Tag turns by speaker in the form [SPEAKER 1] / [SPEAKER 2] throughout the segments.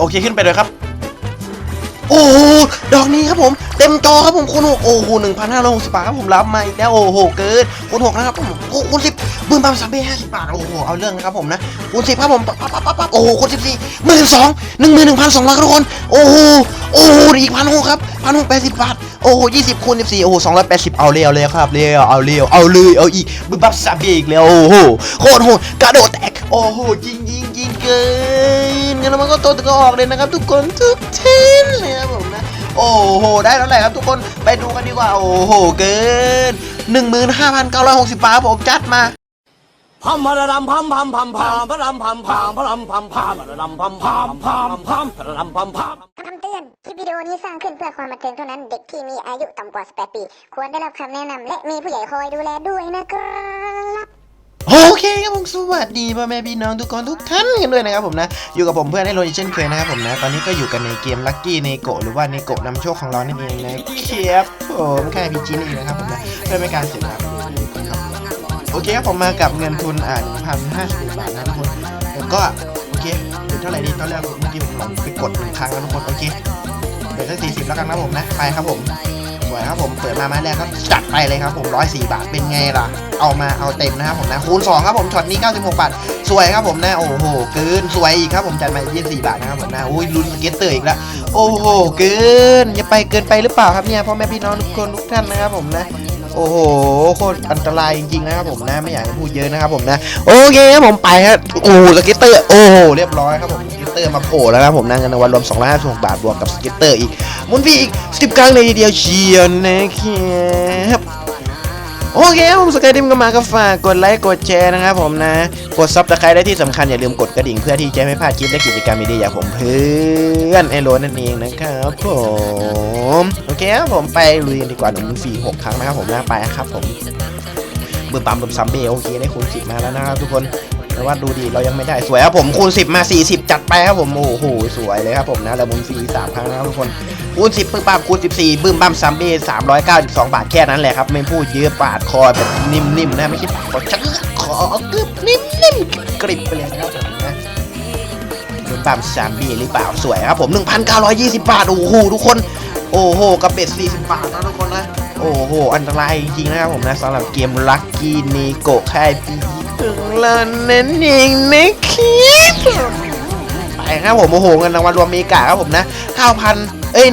[SPEAKER 1] โอเคขึ้นไปเลยครับ โอ้โหดอกนี้ครับผม เต็มจอครับผมคูณหกโอ้โหหนึ่งพันห้าร้อยหกสิบบาทครับผมรับมาอีกแล้วโอ้โหเกินคูณหกนะครับผมโอ้คูณสิบบึ้มบัมสามเบ้ห้าสิบบาทโอ้โหเอาเรื่องนะครับผมนะคูณสิบครับผมปั๊บปั๊บปั๊บปั๊บโอ้โหคูณสิบสี่หมื่นสองหนึ่งหมื่นหนึ่งพันสองร้อยครับทุกคนโอ้โหโอ้โหอีกพันหกครับพันหกแปดสิบบาทโอ้โหยี่สิบคูณสิบสี่โอ้โหสองร้อยแปดสิบเอาเลยเอาเลยครับเร็วเอาเร็วเอาเลยเอาอีกบึ้มบัมสามเบ้อีกแล้วโอ้โหโคตรโหดกระโดดแตกโอ้โหยิงยิง กินงั้นมันก็โตตะก็ออกเลยนะครับ ทุกคนทุกทีเลยครับผมนะโอ้โห ได้แล้วแหละครับทุกคนไปดูกันดีกว่า โอ้โห เกิน 15,960บาทครับผมจัดมา
[SPEAKER 2] พัมพะระดำพัมพัมพัมพัมพะระดำพัมพัมพะระดำพัมพัมพะระดำพัมพัมพัมพัมพะระดำพัมพัม
[SPEAKER 3] คำเตือน คลิปวิดีโอนี้สร้างขึ้นเพื่อความบันเทิงเท่านั้น เด็กที่มีอายุต่ำกว่า 18 ปี ควรได้รับคำแนะนำและมีผู้ใหญ่คอยดูแลด้วยนะครับ
[SPEAKER 1] โอเคครับผมสวัสดีพ่อแม่พี่น้องทุกคนทุกท่านกันด้วยนะครับผมนะ อยู่กับผมเพื่อนให้โรยเช่นเคยนะครับผมนะ ตอนนี้ก็อยู่กันในเกมลั c กี้เนโกหรือว่าเนโกนำโชคของเรานั่นเองนะครับผมแค่พีจีนี่เองนะครับผมนะเพื่อไม่การเสียเวลาครับโอเคครับผมมากับเงินทุนอ่า1,050บบาทนะทุกคนแล้วก็โอเคเดี๋ยวเท่าไหร่ดีตอนแรกผมเมื่อกี้ผมหลงไปกดหนึ่งครั้งแล้วทุกคนโอเคเดี๋ยวสักสี่สิบแล้วกันนะผมนะไปครับผม สวยครับผมเปิดมาไม้แรกครับจัดไปเลยครับผม104บาทเป็นไงล่ะ เอามาเอาเต็มนะครับผมนะคูณ2ครับผมช็อตนี้96บาทสวยครับผมนะโอ้โหเกินสวยอีกครับผมจัดมา24บาทนะครับผมนะอุ้ยลุ้นสเก็ตเตอร์อีกแล้วโอ้โหเกินอย่าไปเกินไปหรือเปล่าครับเนี่ยพ่อแม่พี่น้องทุกคนทุกท่านนะครับผมนะโอ้โหโคตรอันตรายจริงๆนะครับผมนะไม่อยากจะพูดเยอะนะครับผมนะโอเคครับผมไปครับโอ้สเก็ตเตอร์โอ้โหเรียบร้อยครับผม เตอร์มาโผล่แล้วนะครับผมนะเงินรางวัลรวม 256 บาทบวกกับสเก็ตเตอร์อีกมุนพี่อีก 10 ครั้งเลยทีเดียวเชียวนะครับโอเคครับผมสกายดิมก็มาก็ฝากกดไลค์กดแชร์นะครับผมนะ กดซับสไครต์ได้ที่สำคัญอย่าลืมกดกระดิ่งเพื่อที่จะไม่พลาดคลิปและกิจกรรมดีๆอย่างผมเพื่อนไอโรนนั่นเองนะครับผมโอเคครับผมไปลุยกันดีกว่าหนุ่มฟรีหกครั้งนะครับผมนะไปครับผมเบื่อปั๊มเบื่อซัมเบลโอเคได้คูณสิบมาแล้วนะครับทุกคน แต่ว่าดูดีเรายังไม่ได้สวยครับผมคูณ 10 มา 40 จัดไปครับผมโอ้โหสวยเลยครับผมนะแล้วมุนฟรีสามครั้งนะครับทุกคนคูณ 10ปึ้งปั๊มคูณ 14บึ้มบัมซัมเบ้392บสองบาทแค่นั้นแหละครับไม่พูดเยอะปาดคอแบบนิ่มๆนะไม่ใช่ปาดคอชักขอกึบนิ่มๆกริบไปเลยนะครับผมนะบึ้มบัมซัมเบ้หรือเปล่าสวยครับผม 1,920 บาทโอ้โหทุกคนโอ้โหกับเบ็ด40 บาทนะทุกคนนะโอ้โห อันตรายจริงๆนะครับผมนะสำหรับเกมลัคกี้เนโกค่ายปี ถึงแล้วนั่นเองนครับไปครับผมโอ้โหเงินรางวัลรวมมีกาครับผมนะ9,000เอ้ย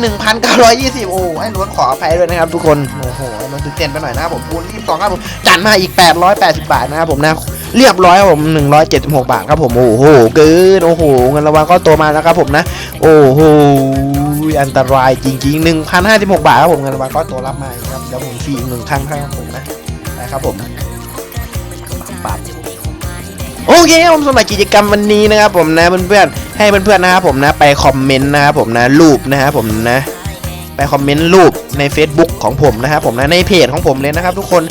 [SPEAKER 1] 1,920โอ้ไอ้ล้วนขออภัยด้วยนะครับทุกคนโอ้โหไอ้ล้วนตื่นเต้นไปหน่อยนะครับผมคูณ22ครับผมจัดมาอีก 880 บาทนะครับผมนะเรียบร้อยครับผม 176 บาทครับผม โอ้โห เกิน โอ้โห เงินรางวัลก็โตมาแล้วครับผมนะ โอ้โห อันตรายจริงๆ 1,056 บาทครับผม เงินรางวัลก็โตรับมาครับแล้วผมฟรีอีกหนึ่งครั้งครับผมนะนะครับผมปับ โอเคครับผมสำหรับกิจกรรมวันนี้นะครับผมนะเพื่อนๆให้เพื่อนๆนะครับผมนะไปคอมเมนต์นะครับผมนะรูปนะครับผมนะไปคอมเมนต์รูปใน Facebook ของผมนะครับผมนะในเพจของผมเลยนะครับ ทุกคน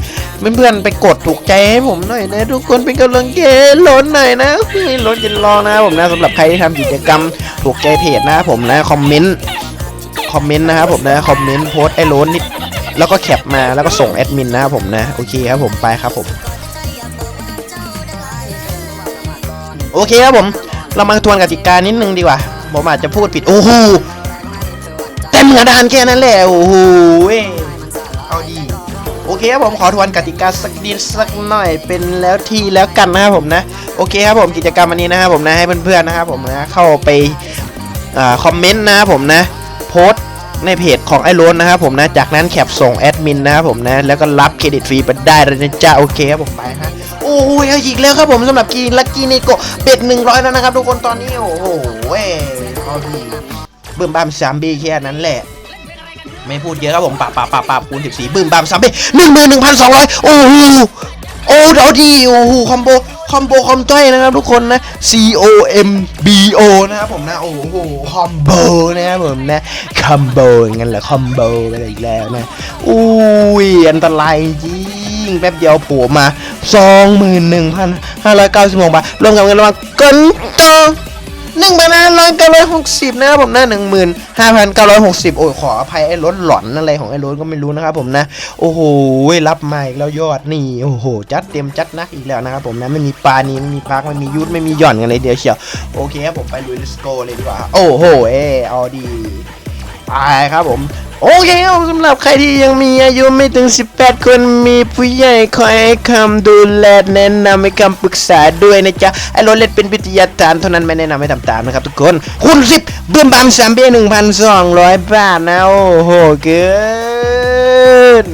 [SPEAKER 1] เพื่อนๆไปกดถูกใจให้ผมหน่อยนะ ทุกคนเป็นกำลังใจล้นหน่อยนะล้นจะรองนะครับผมนะสำหรับใครที่ทำกิจกรรมถูกใจเพจนะครับผมนะคอมเมนต์คอมเมนต์นะครับผมนะคอมเมนต์โพสไอ้ล้นนิดแล้วก็แคปมาแล้วก็ส่งแอดมินนะครับผมนะโอเคครับผมไปครับผม โอเคครับผม เรามาทวนกติกานิดนึงดีกว่า ผมอาจจะพูดผิด โอ้โหเต็มกระดานแค่นั้นแหละ โอ้โหเอาดี โอเคครับผมขอทวนกติกาสักนิดสักหน่อยเป็นแล้วทีแล้วกันนะครับผมนะ โอเคครับผมกิจกรรมวันนี้นะครับผมนะให้เพื่อนๆนะครับผมนะเข้าไปอ่าคอมเมนต์นะครับผมนะ โพสต ในเพจของไอ้โรนนะครับผมนะ จากนั้นแคปส่งแอดมินนะครับผมนะ แล้วก็รับเครดิตฟรีไปได้เลยนะจ๊ะโอเคครับผมไปฮะโอ้ยเอาอีกแล้วครับผมสำหรับกีลักกี้เนโกเป็ดหนึ่งร้อยแล้วนะครับทุกคนตอนนี้ โอ้โหเว้ยเอาดีบึ้มบ้ามสามบีแค่นั้นแหละไม่พูดเยอะครับผมปะปะปะปะคูณสิบสี่บึ้มบ้ามสามบีหนึ่งหมื่นหนึ่งพันสองร้อยโอ้โหโอ้เอาดีโอ้โหคอมโบ คอมโบคอมจ้อยนะครับทุกคนนะ C O M B O นะครับผมนะโอ้โหคอมโบนะครับผมนะคอมโบงั้นแหละคอมโบอะไรอีกแล้วนะอุ้ยอันตรายจริงแป๊บเดียวโผล่มาสองหมื่นหนึ่ งพันห้าร้อยเก้าสิบหกบาทรวมกับเงินรางวัลกันต่อหนึ่งพันห้าร้อยเก้าร้อย560นะครับผมนะ15,960โอ้ยขออภัยไอ้รถหลอนอะไรของไอ้รถก็ไม่รู้นะครับผมนะ โอ้โหรับมาอีกแล้วยอดนี่โอ้โหจัดเต็มจัดนักอีกแล้วนะครับผมนะไม่มีปลานีไม่มีพักไม่มียุดไม่มีหย่อนกันเลยเดียวเชียวโอเคครับผมไปลุยเลสโกเลยดีกว่าโอ้โหเออเอาดีไปครับผม โอเคครับสำหรับใครที่ยังมีอายุไม่ถึง 18 คนมีผู้ใหญ่คอยให้คำดูแลแนะนำให้คำปรึกษาด้วยนะจ๊ะไอ้รถเล็ดเป็นวิทยาทานเท่านั้นไม่แนะนำให้ทำตามนะครับทุกคนคูณ10เบิ่มบามสามเบี้ย1,200บาทนะโอ้โหเกิน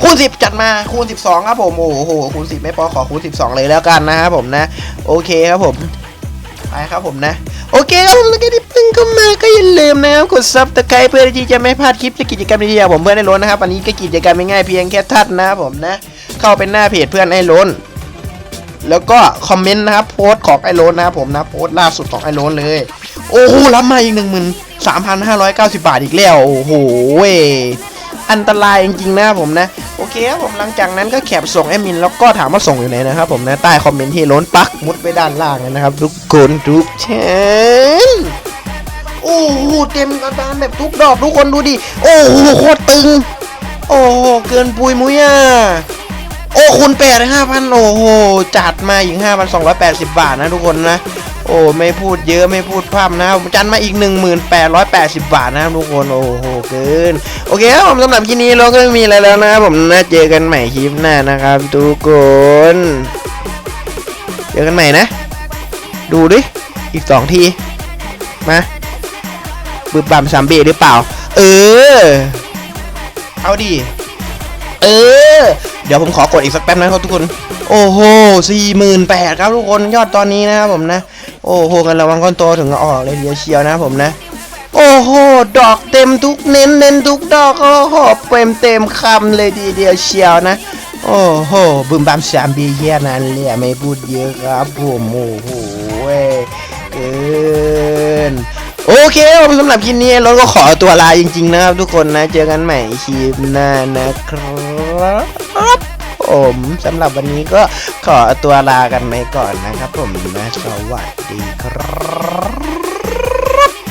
[SPEAKER 1] คูณ10จัดมาคูณ12ครับผมโอ้โหคูณ10ไม่พอขอคูณ12เลยแล้วกันนะครับผมนะ โอเคครับผมไปครับผมนะ โอเคครับผมแล้วก็ที่เพิ่งเข้ามาก็อย่าลืมนะครับกดซับตะไคร้เพื่อที่จะไม่พลาดคลิปและกิจกรรมดีๆจากผมเพื่อนไอ้ล้นนะครับวันนี้ก็กิจกรรมง่ายๆเพียงแค่ทัดนะครับผมนะ เข้าเป็นหน้าเพจเพื่อนไอ้ล้น แล้วก็คอมเมนต์นะครับโพสต์ของไอ้โล้นนะครับผมนะโพสต์ล่าสุดของไอ้โล้นเลย โอ้โหรับมาอีกหนึ่งหมื่นสามพันห้าร้อยเก้าสิบบาทอีกแล้วโอ้โหอันตรายจริงๆนะครับผมนะ เคครับผมหลังจากนั้นก็แคปส่งแอดมินแล้วก็ถามว่าส่งอยู่ไหนนะครับผมนะใต้คอมเมนต์ที่ล้นปักมุดไปด้านล่างนะครับ ทุกคนทุกแชนโอ้โหเต็มกระดานแบบทุกดอกทุกคนดูดิโอ้โหโคตรตึง โอ้โหเกินปุยมุยอะโอ้คูณแปดห้าพันโอ้โหจัดมาอีกห้าพันสองร้อยแปดสิบบาทนะทุกคนนะ โอ้ไม่พูดเยอะไม่พูดพร่ำนะจันมาอีกหนึ่งหมื่นแปดร้อยแปดสิบบาทนะครับทุกคนโอ้โหเกิน โอเคครับผมสำหรับคลิปนี้เราก็ไม่มีอะไรแล้วนะครับผมนะเจอกันใหม่คลิปหน้านะครับทุกคนเจอกันใหม่นะ ดูดิอีกสองทีมาบึบบัมสามเบหรือเปล่า เออ เอาดิเออ เดี๋ยวผมขอกดอีกสักแป๊บนะครับทุกคน โอ้โหสี่หมื่นแปดครับทุกคนยอดตอนนี้นะครับผมนะ โอ้โหกันระวังก้อนโตถึงจะออกเลยเดียวเชียวนะผมนะ โอ้โห ดอกเต็มทุกเน้นเน้นทุกดอกโอ้โหเต็มเต็มคำเลยทีเดียวเชียวนะ โอ้โหบึมบัมสามบีแย่นั้นเลยไม่พูดเยอะครับผมโอ้โหเว้ยเกินโอเคผมสำหรับคลิปนี้ราก็ขอตัวลาจริง ๆ นะครับ ทุกคนนะ เจอกันใหม่คลิปหน้านะครับ ผมสำหรับวันนี้ก็ขอตัวลากันไปก่อนนะครับผมนะสวัสดีครับ